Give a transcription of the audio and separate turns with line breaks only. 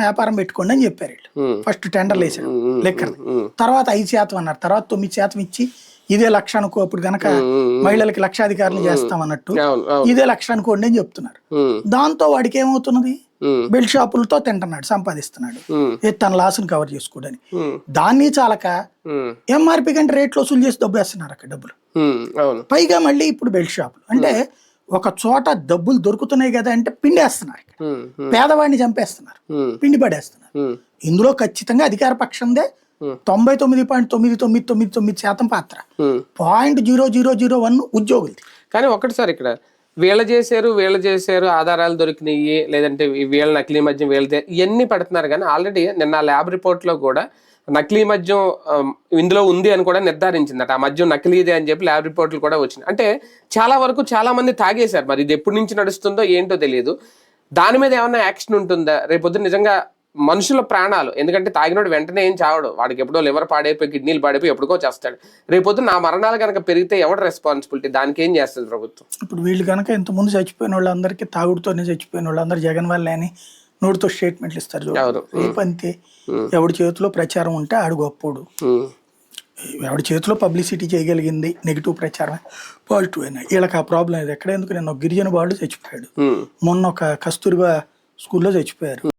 వ్యాపారం పెట్టుకోండి అని చెప్పారు వీళ్ళు. ఫస్ట్ టెండర్లు వేసాడు లెక్కర్ తర్వాత ఐదు శాతం అన్నారు. తర్వాత తొమ్మిది శాతం ఇచ్చి ఇదే లక్ష అనుకో అప్పుడు గనక మహిళలకి లక్షాధికారులు చేస్తామన్నట్టు
అవును అవును.
ఇదే లక్ష అనుకోండి అని చెప్తున్నారు. దాంతో వాడికి ఏమవుతున్నది? బెల్ట్ షాపులతో తింటున్నాడు సంపాదిస్తున్నాడు. తన లాస్ని కవర్ చేసుకోవడానికి
ఉమ్,
దాన్ని చాలక ఎంఆర్పి కంటే రేట్లు వసూలు చేసి దబ్బేస్తున్నారు అక్కడ డబ్బులు. పైగా మళ్ళీ ఇప్పుడు బెల్ట్ షాపులు. అంటే ఒక చోట డబ్బులు దొరుకుతున్నాయి కదా అంటే పిండేస్తున్నారు పేదవాడిని చంపేస్తున్నారు. పిండి పడేస్తున్నారు ఇందులో ఖచ్చితంగా అధికార పక్షందే. తొంభై తొమ్మిది పాయింట్ తొమ్మిది తొమ్మిది తొమ్మిది తొమ్మిది శాతం పాత్ర. Point zero zero zero one ఉద్యోగులది.
కానీ ఒకటి సార్ ఇక్కడ వీళ్ళ చేశారు వీళ్ళ చేశారు ఆధారాలు దొరికినాయి లేదంటే వీళ్ళ నకిలీ మద్యం వీళ్ళ ఇవన్నీ పెడుతున్నారు. కానీ ఆల్రెడీ నిన్న ల్యాబ్ రిపోర్ట్లో కూడా నకిలీ మద్యం ఇందులో ఉంది అని కూడా నిర్ధారించిందట. ఆ మద్యం నకిలీదే అని చెప్పి ల్యాబ్ రిపోర్ట్లు కూడా వచ్చినాయి. అంటే చాలా వరకు చాలా మంది తాగేశారు. మరి ఇది ఎప్పటి నుంచి నడుస్తుందో ఏంటో తెలియదు దాని మీద ఏమైనా యాక్షన్ ఉంటుందా? రేపొద్దు నిజంగా మనుషుల ప్రాణాలు. ఎందుకంటే తాగినోడు వెంటనే ఏం చావడు. వాడికి ఎప్పుడో లివర్ పాడైపోయి కిడ్నీలు పాడైపోయి ఎప్పుడుకో చేస్తాడు రేపొద్దు నా మరణాలు కనుక పెరిగితే ఎవడు రెస్పాన్సిబిలిటీ దానికి ఏం చేస్తుంది ప్రభుత్వం?
ఇప్పుడు వీళ్ళు కనుక ఇంతకుముందు చచ్చిపోయిన వాళ్ళందరికీ తాగుడుతోనే చచ్చిపోయిన వాళ్ళందరూ జగన్ వల్లే అని నోటితో స్టేట్మెంట్లు ఇస్తారు చూడండి.
అవును.
రేపు అంతే ఎవడి చేతిలో ప్రచారం ఉంటే ఆడు గొప్పోడు. ఎవడి చేతిలో పబ్లిసిటీ చేయగలిగింది నెగిటివ్ ప్రచారం పాజిటివ్ అయినా. వీళ్ళకి ఆ ప్రాబ్లం ఎక్కడ ఎందుకు? నేను గిరిజన వాళ్ళు చచ్చిపోయాడు. మొన్న ఒక కస్తూరిబా స్కూల్లో చచ్చిపోయారు.